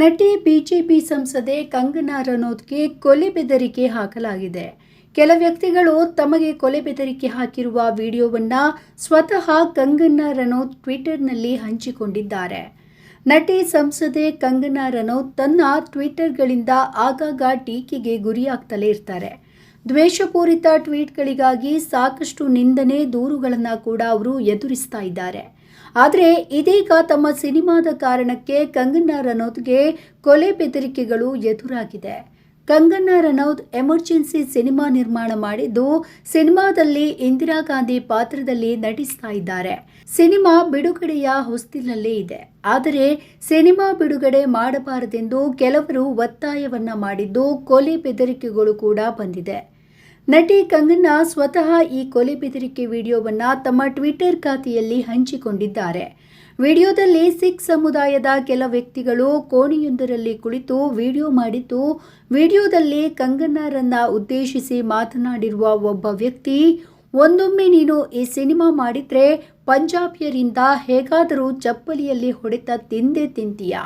ನಟಿ ಬಿಜೆಪಿ ಸಂಸದೆ ಕಂಗನಾ ರನೌತ್ಗೆ ಕೊಲೆ ಬೆದರಿಕೆ ಹಾಕಲಾಗಿದೆ. ಕೆಲ ವ್ಯಕ್ತಿಗಳು ತಮಗೆ ಕೊಲೆ ಬೆದರಿಕೆ ಹಾಕಿರುವ ವಿಡಿಯೋವನ್ನ ಸ್ವತಃ ಕಂಗನಾ ರನೌತ್ ಟ್ವಿಟರ್ನಲ್ಲಿ ಹಂಚಿಕೊಂಡಿದ್ದಾರೆ. ನಟಿ ಸಂಸದೆ ಕಂಗನಾ ರನೌತ್ ತನ್ನ ಟ್ವಿಟರ್ಗಳಿಂದ ಆಗಾಗ ಟೀಕೆಗೆ ಗುರಿಯಾಗ್ತಲೇ ಇರ್ತಾರೆ. ದ್ವೇಷಪೂರಿತ ಟ್ವೀಟ್ಗಳಿಗಾಗಿ ಸಾಕಷ್ಟು ನಿಂದನೆ ದೂರುಗಳನ್ನು ಕೂಡ ಅವರು ಎದುರಿಸ್ತಾ ಇದ್ದಾರೆ. ಆದರೆ ಇದೀಗ ತಮ್ಮ ಸಿನಿಮಾದ ಕಾರಣಕ್ಕೆ ಕಂಗನಾ ರನೌತ್ಗೆ ಕೊಲೆ ಬೆದರಿಕೆಗಳು ಎದುರಾಗಿದೆ. ಕಂಗನಾ ರನೌತ್ ಎಮರ್ಜೆನ್ಸಿ ಸಿನಿಮಾ ನಿರ್ಮಾಣ ಮಾಡಿದ್ದು ಸಿನಿಮಾದಲ್ಲಿ ಇಂದಿರಾ ಗಾಂಧಿ ಪಾತ್ರದಲ್ಲಿ ನಟಿಸ್ತಾ ಇದ್ದಾರೆ. ಸಿನಿಮಾ ಬಿಡುಗಡೆಯ ಹೊಸ್ತಿಲಲ್ಲೇ ಇದೆ. ಆದರೆ ಸಿನಿಮಾ ಬಿಡುಗಡೆ ಮಾಡಬಾರದೆಂದು ಕೆಲವರು ಒತ್ತಾಯವನ್ನ ಮಾಡಿದ್ದು ಕೊಲೆ ಬೆದರಿಕೆಗಳು ಕೂಡ ಬಂದಿದೆ. ನಟಿ ಕಂಗನಾ ಸ್ವತಃ ಈ ಕೊಲೆ ಬೆದರಿಕೆ ವಿಡಿಯೋವನ್ನು ತಮ್ಮ ಟ್ವಿಟರ್ ಖಾತೆಯಲ್ಲಿ ಹಂಚಿಕೊಂಡಿದ್ದಾರೆ. ವಿಡಿಯೋದಲ್ಲಿ ಸಿಖ್ ಸಮುದಾಯದ ಕೆಲ ವ್ಯಕ್ತಿಗಳು ಕೋಣೆಯೊಂದರಲ್ಲಿ ಕುಳಿತು ವಿಡಿಯೋ ಮಾಡಿದ್ದು, ವಿಡಿಯೋದಲ್ಲಿ ಕಂಗನಾರನ್ನ ಉದ್ದೇಶಿಸಿ ಮಾತನಾಡಿರುವ ಒಬ್ಬ ವ್ಯಕ್ತಿ, ಒಂದೊಮ್ಮೆ ನೀನು ಈ ಸಿನಿಮಾ ಮಾಡಿದ್ರೆ ಪಂಜಾಬಿಯರಿಂದ ಹೇಗಾದರೂ ಚಪ್ಪಲಿಯಲ್ಲಿ ಹೊಡೆತ ತಿಂದೇ ತಿಂತೀಯ?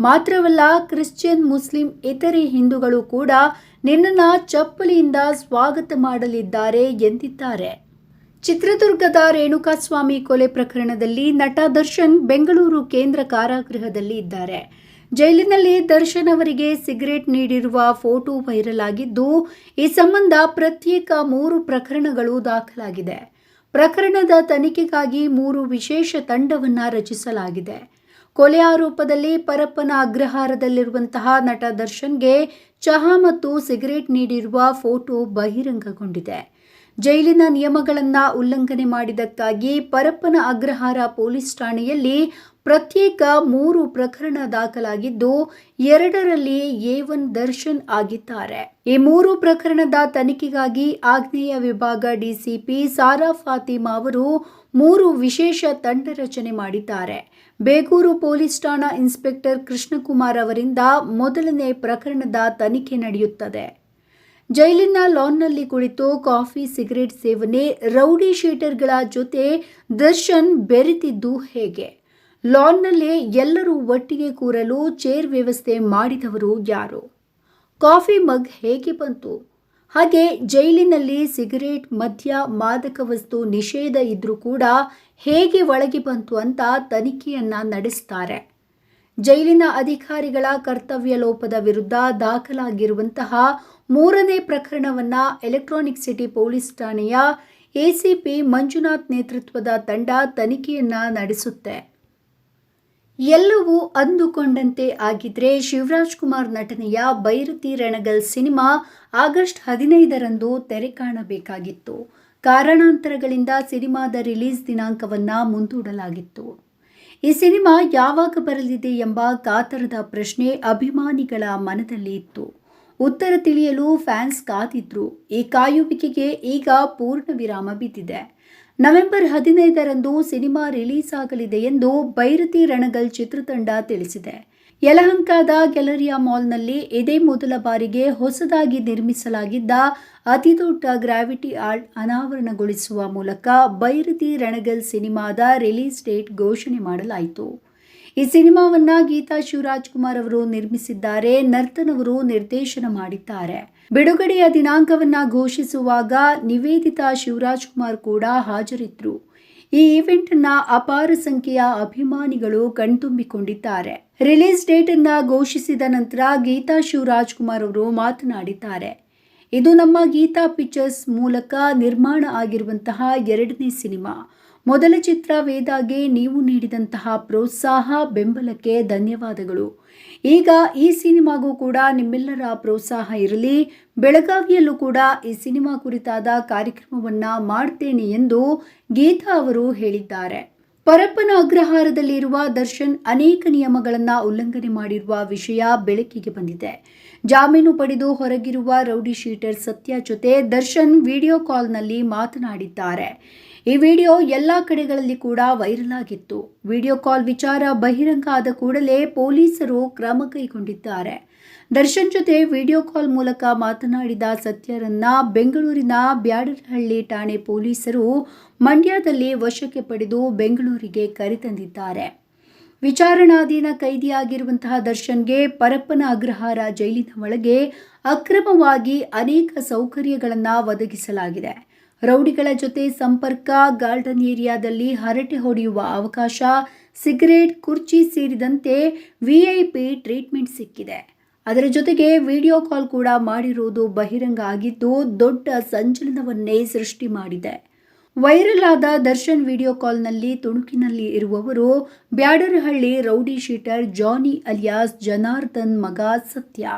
ಮಾತ್ರವಲ್ಲ ಕ್ರಿಶ್ಚಿಯನ್, ಮುಸ್ಲಿಂ, ಇತರೆ ಹಿಂದೂಗಳು ಕೂಡ ನಿನ್ನನ್ನು ಚಪ್ಪಲಿಯಿಂದ ಸ್ವಾಗತ ಮಾಡಲಿದ್ದಾರೆ ಎಂದಿದ್ದಾರೆ. ಚಿತ್ರದುರ್ಗದ ರೇಣುಕಾಸ್ವಾಮಿ ಕೊಲೆ ಪ್ರಕರಣದಲ್ಲಿ ನಟ ದರ್ಶನ್ ಬೆಂಗಳೂರು ಕೇಂದ್ರ ಕಾರಾಗೃಹದಲ್ಲಿ ಇದ್ದಾರೆ. ಜೈಲಿನಲ್ಲಿ ದರ್ಶನ್ ಅವರಿಗೆ ಸಿಗರೇಟ್ ನೀಡಿರುವ ಫೋಟೋ ವೈರಲ್ ಆಗಿದ್ದು, ಈ ಸಂಬಂಧ ಪ್ರತ್ಯೇಕ ಮೂರು ಪ್ರಕರಣಗಳು ದಾಖಲಾಗಿದೆ. ಪ್ರಕರಣದ ತನಿಖೆಗಾಗಿ ಮೂರು ವಿಶೇಷ ತಂಡವನ್ನು ರಚಿಸಲಾಗಿದೆ. ಕೊಲೆ ಆರೋಪದಲ್ಲಿ ಪರಪ್ಪನ ಅಗ್ರಹಾರದಲ್ಲಿರುವಂತಹ ನಟ ದರ್ಶನ್ಗೆ ಚಹಾ ಮತ್ತು ಸಿಗರೇಟ್ ನೀಡಿರುವ ಫೋಟೋ ಬಹಿರಂಗಗೊಂಡಿದೆ. ಜೈಲಿನ ನಿಯಮಗಳನ್ನು ಉಲ್ಲಂಘನೆ ಮಾಡಿದ್ದಕ್ಕಾಗಿ ಪರಪ್ಪನ ಅಗ್ರಹಾರ ಪೊಲೀಸ್ ಠಾಣೆಯಲ್ಲಿ ಪ್ರತ್ಯೇಕ ಮೂರು ಪ್ರಕರಣ ದಾಖಲಾಗಿದ್ದು, ಎರಡರಲ್ಲಿ ಒನ್ ದರ್ಶನ್ ಆಗಿದ್ದಾರೆ. ಈ ಮೂರು ಪ್ರಕರಣದ ತನಿಖೆಗಾಗಿ ಆಗ್ನೇಯ ವಿಭಾಗ ಡಿಸಿಪಿ ಸಾರಾ ಫಾತಿಮಾ ಅವರು ಮೂರು ವಿಶೇಷ ತಂಡ ರಚನೆ ಮಾಡಿದ್ದಾರೆ. ಬೇಗೂರು ಪೊಲೀಸ್ ಠಾಣಾ ಇನ್ಸ್ಪೆಕ್ಟರ್ ಕೃಷ್ಣಕುಮಾರ್ ಅವರಿಂದ ಮೊದಲನೇ ಪ್ರಕರಣದ ತನಿಖೆ ನಡೆಯುತ್ತದೆ. ಜೈಲಿನ ಲಾನ್ನಲ್ಲಿ ಕುಳಿತು ಕಾಫಿ, ಸಿಗರೇಟ್ ಸೇವನೆ, ರೌಡಿ ಶೀಟರ್ಗಳ ಜೊತೆ ದರ್ಶನ್ ಬೆರೆತಿದ್ದು ಹೇಗೆ? ಲಾನ್ನಲ್ಲಿ ಎಲ್ಲರೂ ಒಟ್ಟಿಗೆ ಕೂರಲು ಚೇರ್ ವ್ಯವಸ್ಥೆ ಮಾಡಿದವರು ಯಾರು? ಕಾಫಿ ಮಗ್ ಹೇಗೆ ಬಂತು? ಹಾಗೆ ಜೈಲಿನಲ್ಲಿ ಸಿಗರೇಟ್, ಮದ್ಯ, ಮಾದಕ ವಸ್ತು ನಿಷೇಧ ಇದ್ರೂ ಕೂಡ ಹೇಗೆ ಒಳಗೆ ಬಂತು ಅಂತ ತನಿಖೆಯನ್ನ ನಡೆಸ್ತಾರೆ. ಜೈಲಿನ ಅಧಿಕಾರಿಗಳ ಕರ್ತವ್ಯ ಲೋಪದ ವಿರುದ್ಧ ದಾಖಲಾಗಿರುವಂತಹ ಮೂರನೇ ಪ್ರಕರಣವನ್ನ ಎಲೆಕ್ಟ್ರಾನಿಕ್ ಸಿಟಿ ಪೊಲೀಸ್ ಠಾಣೆಯ ಎಸಿಪಿ ಮಂಜುನಾಥ್ ನೇತೃತ್ವದ ತಂಡ ತನಿಖೆಯನ್ನ ನಡೆಸುತ್ತೆ. ಎಲ್ಲವೂ ಅಂದುಕೊಂಡಂತೆ ಆಗಿದ್ರೆ ಶಿವರಾಜ್ ಕುಮಾರ್ ನಟನೆಯ ಬೈರತಿ ರಣಗಲ್ ಸಿನಿಮಾ ಆಗಸ್ಟ್ ಹದಿನೈದರಂದು ತೆರೆ ಕಾಣಬೇಕಾಗಿತ್ತು. ಕಾರಣಾಂತರಗಳಿಂದ ಸಿನಿಮಾದ ರಿಲೀಸ್ ದಿನಾಂಕವನ್ನ ಮುಂದೂಡಲಾಗಿತ್ತು. ಈ ಸಿನಿಮಾ ಯಾವಾಗ ಬರಲಿದೆ ಎಂಬ ಕಾತರದ ಪ್ರಶ್ನೆ ಅಭಿಮಾನಿಗಳ ಮನದಲ್ಲಿ ಇತ್ತು. ಉತ್ತರ ತಿಳಿಯಲು ಫ್ಯಾನ್ಸ್ ಕಾದಿದ್ರು. ಈ ಕಾಯುವಿಕೆಗೆ ಈಗ ಪೂರ್ಣ ವಿರಾಮ ಬಿದ್ದಿದೆ. ನವೆಂಬರ್ ಹದಿನೈದರಂದು ಸಿನಿಮಾ ರಿಲೀಸ್ ಆಗಲಿದೆ ಎಂದು ಬೈರತಿ ರಣಗಲ್ ಚಿತ್ರತಂಡ ತಿಳಿಸಿದೆ. ಯಲಹಂಕಾದ ಗ್ಯಾಲರಿಯಾ ಮಾಲ್ನಲ್ಲಿ ಇದೇ ಮೊದಲ ಬಾರಿಗೆ ಹೊಸದಾಗಿ ನಿರ್ಮಿಸಲಾಗಿದ್ದ ಅತಿದೊಡ್ಡ ಗ್ರಾವಿಟಿ ಆರ್ಟ್ ಅನಾವರಣಗೊಳಿಸುವ ಮೂಲಕ ಬೈರತಿ ರಣಗಲ್ ಸಿನಿಮಾದ ರಿಲೀಸ್ ಡೇಟ್ ಘೋಷಣೆ ಮಾಡಲಾಯಿತು. ಈ ಸಿನಿಮಾವನ್ನ ಗೀತಾ ಶಿವರಾಜ್ ಕುಮಾರ್ ಅವರು ನಿರ್ಮಿಸಿದ್ದಾರೆ, ನರ್ತನ್ ಅವರು ನಿರ್ದೇಶನ ಮಾಡಿದ್ದಾರೆ. ಬಿಡುಗಡೆಯ ದಿನಾಂಕವನ್ನ ಘೋಷಿಸುವಾಗ ನಿವೇದಿತಾ ಶಿವರಾಜ್ ಕುಮಾರ್ ಕೂಡ ಹಾಜರಿದ್ರು. ಈ ಇವೆಂಟ್ ಅನ್ನ ಅಪಾರ ಸಂಖ್ಯೆಯ ಅಭಿಮಾನಿಗಳು ಕಣ್ತುಂಬಿಕೊಂಡಿದ್ದಾರೆ. ರಿಲೀಸ್ ಡೇಟ್ ಅನ್ನ ಘೋಷಿಸಿದ ನಂತರ ಗೀತಾ ಶಿವರಾಜ್ ಕುಮಾರ್ ಅವರು ಮಾತನಾಡಿದ್ದಾರೆ. ಇದು ನಮ್ಮ ಗೀತಾ ಪಿಕ್ಚರ್ಸ್ ಮೂಲಕ ನಿರ್ಮಾಣ ಆಗಿರುವಂತಹ ಎರಡನೇ ಸಿನಿಮಾ. ಮೊದಲ ಚಿತ್ರ ವೇದಾಗೆ ನೀವು ನೀಡಿದಂತಹ ಪ್ರೋತ್ಸಾಹ, ಬೆಂಬಲಕ್ಕೆ ಧನ್ಯವಾದಗಳು. ಈಗ ಈ ಸಿನಿಮಾಗೂ ಕೂಡ ನಿಮ್ಮೆಲ್ಲರ ಪ್ರೋತ್ಸಾಹ ಇರಲಿ. ಬೆಳಗಾವಿಯಲ್ಲೂ ಕೂಡ ಈ ಸಿನಿಮಾ ಕುರಿತಾದ ಕಾರ್ಯಕ್ರಮವನ್ನ ಮಾಡ್ತೇನೆ ಎಂದು ಗೀತಾ ಅವರು ಹೇಳಿದ್ದಾರೆ. ಪರಪ್ಪನ ಅಗ್ರಹಾರದಲ್ಲಿರುವ ದರ್ಶನ್ ಅನೇಕ ನಿಯಮಗಳನ್ನು ಉಲ್ಲಂಘನೆ ಮಾಡಿರುವ ವಿಷಯ ಬೆಳಕಿಗೆ ಬಂದಿದೆ. ಜಾಮೀನು ಪಡೆದು ಹೊರಗಿರುವ ರೌಡಿ ಶೀಟರ್ ಸತ್ಯ ಜೊತೆ ದರ್ಶನ್ ವಿಡಿಯೋ ಕಾಲ್ನಲ್ಲಿ ಮಾತನಾಡಿದ್ದಾರೆ. ಈ ವಿಡಿಯೋ ಎಲ್ಲ ಕಡೆಗಳಲ್ಲಿ ಕೂಡ ವೈರಲ್ ಆಗಿತ್ತು. ವಿಡಿಯೋ ಕಾಲ್ ವಿಚಾರ ಬಹಿರಂಗ ಆದ ಕೂಡಲೇ ಪೊಲೀಸರು ಕ್ರಮ ಕೈಗೊಂಡಿದ್ದಾರೆ. ದರ್ಶನ್ ಜೊತೆ ವಿಡಿಯೋ ಕಾಲ್ ಮೂಲಕ ಮಾತನಾಡಿದ ಸತ್ಯರನ್ನ ಬೆಂಗಳೂರಿನ ಬ್ಯಾಡರಹಳ್ಳಿ ಠಾಣೆ ಪೊಲೀಸರು ಮಂಡ್ಯದಲ್ಲಿ ವಶಕ್ಕೆ ಪಡೆದು ಬೆಂಗಳೂರಿಗೆ ಕರೆತಂದಿದ್ದಾರೆ. ವಿಚಾರಣಾಧೀನ ಕೈದಿಯಾಗಿರುವಂತಹ ದರ್ಶನ್ಗೆ ಪರಪ್ಪನ ಅಗ್ರಹಾರ ಜೈಲಿನ ಒಳಗೆ ಅಕ್ರಮವಾಗಿ ಅನೇಕ ಸೌಕರ್ಯಗಳನ್ನು ಒದಗಿಸಲಾಗಿದೆ. ರೌಡಿಗಳ ಜೊತೆ ಸಂಪರ್ಕ, ಗಾರ್ಡನ್ ಏರಿಯಾದಲ್ಲಿ ಹರಟೆ ಹೊಡೆಯುವ ಅವಕಾಶ, ಸಿಗರೇಟ್, ಕುರ್ಚಿ ಸೇರಿದಂತೆ ವಿಐಪಿ ಟ್ರೀಟ್ಮೆಂಟ್ ಸಿಕ್ಕಿದೆ. ಅದರ ಜೊತೆಗೆ ವಿಡಿಯೋ ಕಾಲ್ ಕೂಡ ಮಾಡಿರುವುದು ಬಹಿರಂಗ ಆಗಿದ್ದು ದೊಡ್ಡ ಸಂಚಲನವನ್ನೇ ಸೃಷ್ಟಿ ಮಾಡಿದೆ. ವೈರಲ್ ಆದ ದರ್ಶನ್ ವಿಡಿಯೋ ಕಾಲ್ನಲ್ಲಿ ತುಣುಕಿನಲ್ಲಿ ಇರುವವರು Byadarahalli rowdy sheeter Johnny alias Janardhan ಮಗ ಸತ್ಯ.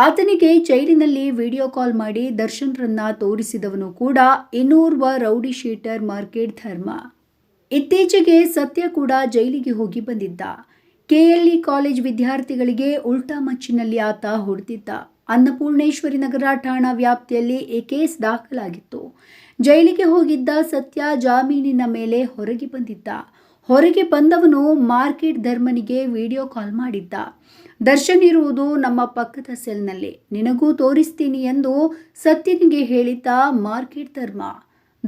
ಆತನಿಗೆ ಜೈಲಿನಲ್ಲಿ ವಿಡಿಯೋ ಕಾಲ್ ಮಾಡಿ ದರ್ಶನ್ರನ್ನ ತೋರಿಸಿದವನು ಕೂಡ ಇನ್ನೋರ್ವ ರೌಡಿ ಶೀಟರ್ ಮಾರ್ಕೆಟ್ ಧರ್ಮ. ಇತ್ತೀಚೆಗೆ ಸತ್ಯ ಕೂಡ ಜೈಲಿಗೆ ಹೋಗಿ ಬಂದಿದ್ದ. ಕೆಎಲ್ಇ ಕಾಲೇಜ್ ವಿದ್ಯಾರ್ಥಿಗಳಿಗೆ ಉಲ್ಟಾ ಮಚ್ಚಿನಲ್ಲಿ ಆತ ಹೊಡೆದಿದ್ದ. ಅನ್ನಪೂರ್ಣೇಶ್ವರಿ ನಗರ ಠಾಣಾ ವ್ಯಾಪ್ತಿಯಲ್ಲಿ ಈ ಕೇಸ್ ದಾಖಲಾಗಿತ್ತು. ಜೈಲಿಗೆ ಹೋಗಿದ್ದ ಸತ್ಯ ಜಾಮೀನಿನ ಮೇಲೆ ಹೊರಗೆ ಬಂದಿದ್ದ. ಹೊರಗೆ ಬಂದವನು ಮಾರ್ಕೆಟ್ ಧರ್ಮನಿಗೆ ವಿಡಿಯೋ ಕಾಲ್ ಮಾಡಿದ್ದ. ದರ್ಶನ್ ಇರುವುದು ನಮ್ಮ ಪಕ್ಕದ ಸೆಲ್ನಲ್ಲಿ. ನಿನಗೂ ತೋರಿಸ್ತೀನಿ ಎಂದು ಸತ್ಯನಿಗೆ ಹೇಳಿದ್ದ ಮಾರ್ಕೆಟ್ ಧರ್ಮ.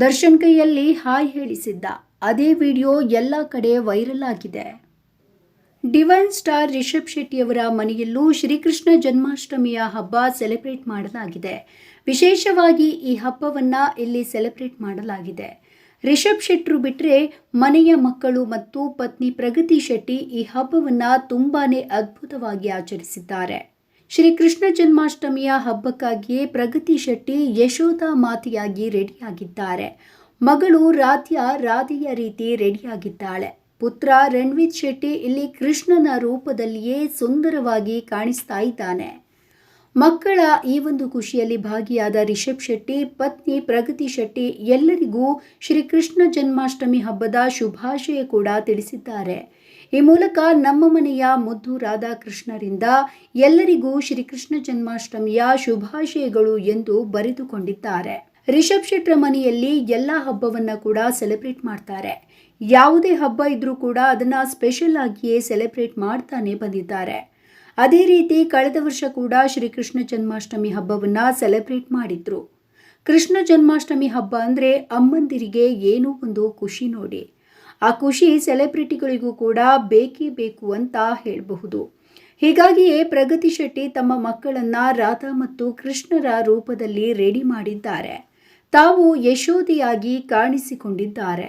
ದರ್ಶನ್ ಕೈಯಲ್ಲಿ ಹಾಯ್ ಹೇಳಿಸಿದ್ದ. ಅದೇ ವಿಡಿಯೋ ಎಲ್ಲ ಕಡೆ ವೈರಲ್ ಆಗಿದೆ. ಡಿವೈನ್ ಸ್ಟಾರ್ ರಿಷಬ್ ಶೆಟ್ಟಿಯವರ ಮನೆಯಲ್ಲೂ ಶ್ರೀಕೃಷ್ಣ ಜನ್ಮಾಷ್ಟಮಿಯ ಹಬ್ಬ ಸೆಲೆಬ್ರೇಟ್ ಮಾಡಲಾಗಿದೆ. ವಿಶೇಷವಾಗಿ ಈ ಹಬ್ಬವನ್ನು ಇಲ್ಲಿ ಸೆಲೆಬ್ರೇಟ್ ಮಾಡಲಾಗಿದೆ. ರಿಷಬ್ ಶೆಟ್ರು ಬಿಟ್ಟರೆ ಮನೆಯ ಮಕ್ಕಳು ಮತ್ತು ಪತ್ನಿ ಪ್ರಗತಿ ಶೆಟ್ಟಿ ಈ ಹಬ್ಬವನ್ನು ತುಂಬಾ ಅದ್ಭುತವಾಗಿ ಆಚರಿಸಿದ್ದಾರೆ. ಶ್ರೀಕೃಷ್ಣ ಜನ್ಮಾಷ್ಟಮಿಯ ಹಬ್ಬಕ್ಕಾಗಿಯೇ ಪ್ರಗತಿ ಶೆಟ್ಟಿ ಯಶೋಧ ಮಾತೆಯಾಗಿ ರೆಡಿಯಾಗಿದ್ದಾರೆ. ಮಗಳು ರಾಧ್ಯ ರಾಧೆಯ ರೀತಿ ರೆಡಿಯಾಗಿದ್ದಾಳೆ. ಪುತ್ರ ರಣ್ವೀತ್ ಶೆಟ್ಟಿ ಇಲ್ಲಿ ಕೃಷ್ಣನ ರೂಪದಲ್ಲಿಯೇ ಸುಂದರವಾಗಿ ಕಾಣಿಸ್ತಾ ಇದ್ದಾನೆ. ಮಕ್ಕಳ ಈ ಒಂದು ಖುಷಿಯಲ್ಲಿ ಭಾಗಿಯಾದ ರಿಷಬ್ ಶೆಟ್ಟಿ, ಪತ್ನಿ ಪ್ರಗತಿ ಶೆಟ್ಟಿ ಎಲ್ಲರಿಗೂ ಶ್ರೀಕೃಷ್ಣ ಜನ್ಮಾಷ್ಟಮಿ ಹಬ್ಬದ ಶುಭಾಶಯ ಕೂಡ ತಿಳಿಸಿದ್ದಾರೆ. ಈ ಮೂಲಕ ನಮ್ಮ ಮನೆಯ ಮುದ್ದು ರಾಧಾಕೃಷ್ಣರಿಂದ ಎಲ್ಲರಿಗೂ ಶ್ರೀಕೃಷ್ಣ ಜನ್ಮಾಷ್ಟಮಿಯ ಶುಭಾಶಯಗಳು ಎಂದು ಬರೆದುಕೊಂಡಿದ್ದಾರೆ. ರಿಷಬ್ ಶೆಟ್ಟರ ಮನೆಯಲ್ಲಿ ಎಲ್ಲ ಹಬ್ಬವನ್ನ ಕೂಡ ಸೆಲೆಬ್ರೇಟ್ ಮಾಡ್ತಾರೆ. ಯಾವುದೇ ಹಬ್ಬ ಇದ್ರೂ ಕೂಡ ಅದನ್ನ ಸ್ಪೆಷಲ್ ಆಗಿಯೇ ಸೆಲೆಬ್ರೇಟ್ ಮಾಡ್ತಾನೆ ಬಂದಿದ್ದಾರೆ. ಅದೇ ರೀತಿ ಕಳೆದ ವರ್ಷ ಕೂಡ ಶ್ರೀಕೃಷ್ಣ ಜನ್ಮಾಷ್ಟಮಿ ಹಬ್ಬವನ್ನು ಸೆಲೆಬ್ರೇಟ್ ಮಾಡಿದ್ರು. ಕೃಷ್ಣ ಜನ್ಮಾಷ್ಟಮಿ ಹಬ್ಬ ಅಂದರೆ ಅಮ್ಮಂದಿರಿಗೆ ಏನೋ ಒಂದು ಖುಷಿ ನೋಡಿ. ಆ ಖುಷಿ ಸೆಲೆಬ್ರಿಟಿಗಳಿಗೂ ಕೂಡ ಬೇಕೇ ಬೇಕು ಅಂತ ಹೇಳಬಹುದು. ಹೀಗಾಗಿಯೇ ಪ್ರಗತಿ ಶೆಟ್ಟಿ ತಮ್ಮ ಮಕ್ಕಳನ್ನ ರಾಧಾ ಮತ್ತು ಕೃಷ್ಣರ ರೂಪದಲ್ಲಿ ರೆಡಿ ಮಾಡಿದ್ದಾರೆ. ತಾವು ಯಶೋಧಿಯಾಗಿ ಕಾಣಿಸಿಕೊಂಡಿದ್ದಾರೆ.